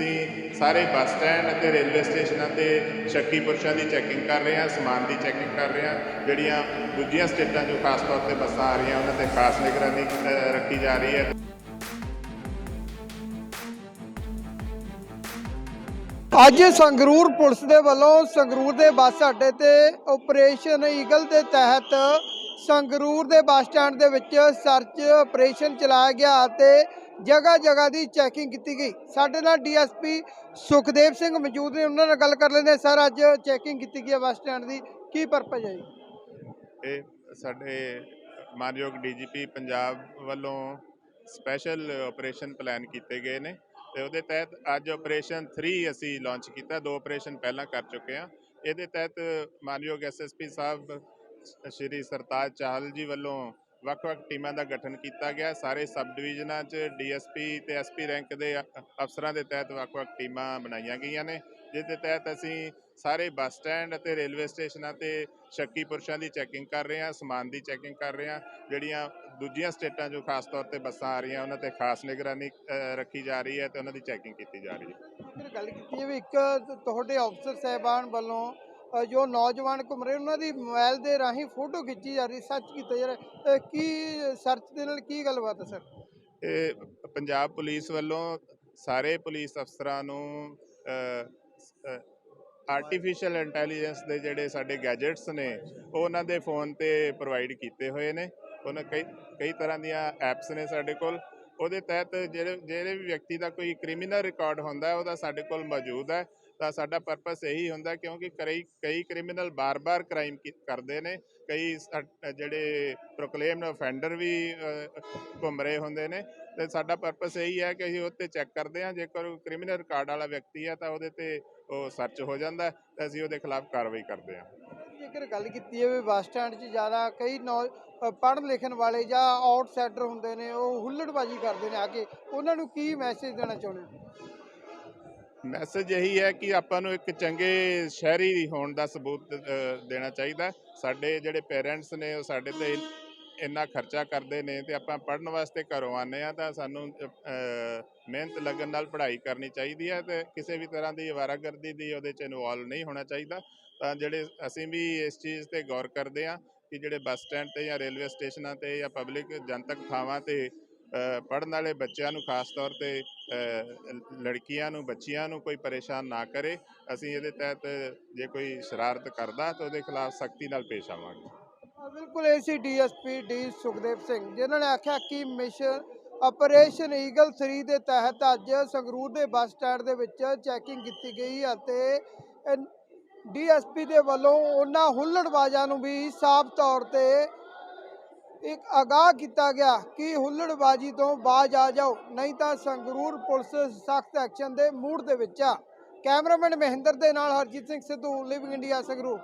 ਅਸੀਂ ਸਾਰੇ bus stand ਅਤੇ ਰੇਲਵੇ ਸਟੇਸ਼ਨਾਂ ਤੇ ਸ਼ੱਕੀ ਪੁਰਸ਼ਾਂ ਦੀ ਚੈਕਿੰਗ ਕਰ ਰਹੇ ਹਾਂ, ਸਮਾਨ ਦੀ ਚੈਕਿੰਗ ਕਰ ਰਹੇ ਹਾਂ। ਜਿਹੜੀਆਂ ਦੂਜੀਆਂ ਸਟੇਟਾਂ 'ਚੋਂ ਖਾਸ ਤੌਰ ਤੇ ਬੱਸਾਂ ਆ ਰਹੀਆਂ, ਉਹਨਾਂ ਤੇ ਖਾਸ ਨਿਗਰਾਨੀ ਰੱਖੀ ਜਾ ਰਹੀ ਹੈ। ਅੱਜ ਸੰਗਰੂਰ ਪੁਲਿਸ ਦੇ ਵੱਲੋਂ ਸੰਗਰੂਰ ਦੇ ਬੱਸ ਅੱਡੇ ਤੇ ਆਪਰੇਸ਼ਨ ਈਗਲ ਦੇ ਤਹਿਤ ਸੰਗਰੂਰ ਦੇ ਬੱਸ ਸਟੈਂਡ ਦੇ ਵਿੱਚ ਸਰਚ ਆਪਰੇਸ਼ਨ ਚਲਾਇਆ ਗਿਆ ਅਤੇ ਜਗ੍ਹਾ ਜਗ੍ਹਾ ਦੀ ਚੈਕਿੰਗ ਕੀਤੀ ਗਈ। ਸਾਡੇ ਨਾਲ ਡੀਐਸਪੀ ਸੁਖਦੇਵ ਸਿੰਘ ਮੌਜੂਦ ਨੇ, ਉਹਨਾਂ ਨਾਲ ਗੱਲ ਕਰ ਲੈਂਦੇ ਸਰ ਅੱਜ ਚੈਕਿੰਗ ਕੀਤੀ ਗਈ ਹੈ ਬੱਸ ਸਟੈਂਡ ਦੀ। ਕੀ ਪਰਪਸ ਹੈ ਜੀ? ਇਹ ਸਾਡੇ ਮਾਨਯੋਗ ਡੀਜੀਪੀ ਪੰਜਾਬ ਵੱਲੋਂ ਸਪੈਸ਼ਲ ਆਪਰੇਸ਼ਨ ਪਲਾਨ ਕੀਤੇ ਗਏ ਨੇ ਤੇ ਉਹਦੇ ਤਹਿਤ ਅੱਜ ਆਪਰੇਸ਼ਨ 3 ਅਸੀਂ ਲਾਂਚ ਕੀਤਾ। ਦੋ ਆਪਰੇਸ਼ਨ ਪਹਿਲਾਂ ਕਰ ਚੁੱਕੇ ਹਾਂ। ਇਹਦੇ ਤਹਿਤ ਮਾਨਯੋਗ ਐਸਐਸਪੀ ਸਾਹਿਬ, ਸ਼੍ਰੀ ਸਰਤਾਜ ਚਾਹਲ ਜੀ ਵੱਲੋਂ ਵੱਖ-ਵੱਖ ਟੀਮਾਂ ਦਾ ਗਠਨ ਕੀਤਾ ਗਿਆ। ਸਾਰੇ ਸਬ ਡਿਵੀਜ਼ਨਾਂ 'ਚ ਡੀਐਸਪੀ ਤੇ ਐਸਪੀ ਰੈਂਕ ਦੇ ਅਫਸਰਾਂ ਦੇ ਤਹਿਤ ਵੱਖ-ਵੱਖ ਟੀਮਾਂ ਬਣਾਈਆਂ ਗਈਆਂ ਨੇ। ਜਿਸ ਦੇ ਤਹਿਤ ਅਸੀਂ ਸਾਰੇ ਬੱਸ ਸਟੈਂਡ ਅਤੇ ਰੇਲਵੇ ਸਟੇਸ਼ਨਾਂ ਤੇ ਸ਼ੱਕੀ ਪੁਰਸ਼ਾਂ ਦੀ ਚੈਕਿੰਗ ਕਰ ਰਹੇ ਹਾਂ, ਸਮਾਨ ਦੀ ਚੈਕਿੰਗ ਕਰ ਰਹੇ ਹਾਂ। ਜਿਹੜੀਆਂ ਦੂਜੀਆਂ ਸਟੇਟਾਂ 'ਚੋਂ ਖਾਸ ਤੌਰ ਤੇ ਬੱਸਾਂ ਆ ਰਹੀਆਂ, ਉਹਨਾਂ ਤੇ ਖਾਸ ਨਿਗਰਾਨੀ ਰੱਖੀ ਜਾ ਰਹੀ ਹੈ ਤੇ ਉਹਨਾਂ ਦੀ ਚੈਕਿੰਗ ਕੀਤੀ ਜਾ ਰਹੀ ਹੈ। ਗੱਲ ਕੀਤੀ ਹੈ ਵੀ ਇੱਕ ਤੁਹਾਡੇ ਅਫਸਰ ਸਹਿਬਾਨ ਵੱਲੋਂ ਜੋ ਨੌਜਵਾਨ ਘੁੰਮ ਰਹੇ ਉਹਨਾਂ ਦੀ ਮੋਬਾਈਲ ਦੇ ਰਾਹੀਂ ਫੋਟੋ ਖਿੱਚੀ ਜਾ ਰਹੀ ਸੱਚ ਕੀਤਾ ਜਾ ਰਿਹਾ। ਕੀ ਸਰਚ ਦੇ ਨਾਲ ਕੀ ਗੱਲਬਾਤ ਹੈ ਸਰ ਇਹ ਪੰਜਾਬ ਪੁਲਿਸ ਵੱਲੋਂ ਸਾਰੇ ਪੁਲਿਸ ਅਫਸਰਾਂ ਨੂੰ ਆਰਟੀਫੀਸ਼ੀਅਲ ਇੰਟੈਲੀਜੈਂਸ ਦੇ ਜਿਹੜੇ ਸਾਡੇ ਗੈਜਟਸ ਨੇ ਉਹ ਉਹਨਾਂ ਦੇ ਫੋਨ ਤੇ ਪ੍ਰੋਵਾਈਡ ਕੀਤੇ ਹੋਏ ਨੇ। ਉਹਨਾਂ ਕਈ ਕਈ ਤਰ੍ਹਾਂ ਦੀਆਂ ਐਪਸ ਨੇ ਸਾਡੇ ਕੋਲ। ਉਹਦੇ ਤਹਿਤ ਜਿਹੜੇ ਜਿਹੜੇ ਵੀ ਵਿਅਕਤੀ ਦਾ ਕੋਈ ਕ੍ਰਿਮੀਨਲ ਰਿਕਾਰਡ ਹੁੰਦਾ ਹੈ, ਉਹਦਾ ਸਾਡੇ ਕੋਲ ਮੌਜੂਦ ਹੈ। ਤਾਂ ਸਾਡਾ ਪਰਪਸ ਇਹੀ ਹੁੰਦਾ ਕਿਉਂਕਿ ਕਈ ਕਈ ਕ੍ਰਿਮੀਨਲ ਬਾਰ-ਬਾਰ ਕ੍ਰਾਈਮ ਕਰਦੇ ਨੇ। ਕਈ ਜਿਹੜੇ ਪ੍ਰੋਕਲੇਮਡ ਅਫੈਂਡਰ ਵੀ ਘੁੰਮ ਰਹੇ ਹੁੰਦੇ ਨੇ। ਤੇ ਸਾਡਾ ਪਰਪਸ ਇਹੀ ਹੈ ਕਿ ਅਸੀਂ ਉਹ 'ਤੇ ਚੈੱਕ ਕਰਦੇ ਹਾਂ। ਜੇਕਰ ਕ੍ਰਿਮੀਨਲ ਰਿਕਾਰਡ ਵਾਲਾ ਵਿਅਕਤੀ ਹੈ, ਤਾਂ ਉਹਦੇ ਤੇ ਉਹ ਸਰਚ ਹੋ ਜਾਂਦਾ ਹੈ ਤੇ ਅਸੀਂ ਉਹਦੇ ਖਿਲਾਫ ਕਾਰਵਾਈ ਕਰਦੇ ਹਾਂ। ਜੇਕਰ ਗੱਲ ਕੀਤੀ ਹੈ ਵੀ ਬੱਸ ਸਟੈਂਡ 'ਚ, ਜ਼ਿਆਦਾ ਕਈ ਨੌ ਪੜ੍ਹਨ ਲਿਖਣ ਵਾਲੇ ਜਾਂ ਆਊਟਸਾਈਡਰ ਹੁੰਦੇ ਨੇ, ਉਹ ਹੁੱਲੜਬਾਜੀ ਕਰਦੇ ਨੇ ਆ ਕੇ। ਉਹਨਾਂ ਨੂੰ ਕੀ ਮੈਸੇਜ ਦੇਣਾ ਚਾਹੁੰਦੇ ਮੈਸੇਜ ਇਹੀ ਹੈ ਕਿ ਆਪਾਂ ਨੂੰ ਇੱਕ ਚੰਗੇ ਸ਼ਹਿਰੀ ਹੋਣ ਦਾ ਸਬੂਤ ਦੇਣਾ ਚਾਹੀਦਾ ਸਾਡੇ ਜਿਹੜੇ ਪੇਰੈਂਟਸ ਨੇ, ਉਹ ਸਾਡੇ ਤੇ ਇੰਨਾ ਖਰਚਾ ਕਰਦੇ ਨੇ ਤੇ ਆਪਾਂ ਪੜ੍ਹਨ ਵਾਸਤੇ ਘਰੋਂ ਆਨੇ ਆ ਤਾਂ ਸਾਨੂੰ ਮਿਹਨਤ ਲੱਗਣ ਨਾਲ ਪੜ੍ਹਾਈ ਕਰਨੀ ਚਾਹੀਦੀ ਹੈ ਤੇ ਕਿਸੇ ਵੀ ਤਰ੍ਹਾਂ ਦੀ ਅਵਾਰਾਗਰਦੀ ਦੀ ਉਹਦੇ ਚ ਇਨਵੋਲਵ ਨਹੀਂ ਹੋਣਾ ਚਾਹੀਦਾ। ਤਾਂ ਜਿਹੜੇ ਅਸੀਂ ਵੀ ਇਸ ਚੀਜ਼ ਤੇ ਗੌਰ ਕਰਦੇ ਆ ਕਿ ਜਿਹੜੇ ਬੱਸ ਸਟੈਂਡ ਤੇ ਜਾਂ ਰੇਲਵੇ ਸਟੇਸ਼ਨਾਂ ਤੇ ਜਾਂ ਪਬਲਿਕ ਜਨਤਕ ਥਾਵਾਂ ਤੇ ਅ, ਪੜ੍ਹਨ ਵਾਲੇ ਬੱਚਿਆਂ ਨੂੰ ਖਾਸ ਤੌਰ ਤੇ ਲੜਕੀਆਂ ਨੂੰ ਬੱਚੀਆਂ ਨੂੰ ਕੋਈ ਪਰੇਸ਼ਾਨ ਨਾ ਕਰੇ। ਅਸੀਂ ਇਹਦੇ ਤਹਿਤ ਜੇ ਕੋਈ ਸ਼ਰਾਰਤ ਕਰਦਾ ਤਾਂ ਉਹਦੇ ਖਿਲਾਫ ਸਖਤੀ ਨਾਲ ਪੇਸ਼ ਆਵਾਂਗੇ। ਬਿਲਕੁਲ AC DSP D Sukhdev Singh ਜਿਨ੍ਹਾਂ ਨੇ ਆਖਿਆ ਕਿ ਮਿਸ਼ਨ ਆਪਰੇਸ਼ਨ ਈਗਲ 3 ਦੇ ਤਹਿਤ ਅੱਜ ਸੰਗਰੂਰ ਦੇ ਬੱਸ ਸਟੈਂਡ ਦੇ ਵਿੱਚ ਚੈਕਿੰਗ ਕੀਤੀ ਗਈ ਅਤੇ ਡੀਐਸਪੀ ਦੇ ਵੱਲੋਂ ਉਹਨਾਂ ਹੁੱਲੜਬਾਜ਼ਾਂ ਨੂੰ ਵੀ ਸਾਫ਼ ਤੌਰ ਤੇ ਇੱਕ ਆਗਾਹ ਕੀਤਾ ਗਿਆ ਕਿ ਹੁੱਲੜਬਾਜੀ ਤੋਂ ਬਾਜ ਆ ਜਾਓ, ਨਹੀਂ ਤਾਂ ਸੰਗਰੂਰ ਪੁਲਿਸ ਸਖਤ ਐਕਸ਼ਨ ਦੇ ਮੂਡ ਦੇ ਵਿੱਚ ਆ। ਕੈਮਰਾਮੈਨ ਮਹਿੰਦਰ ਦੇ ਨਾਲ ਹਰਜੀਤ ਸਿੰਘ ਸਿੱਧੂ ਲਿਵਿੰਗ ਇੰਡੀਆ ਸੰਗਰੂਰ।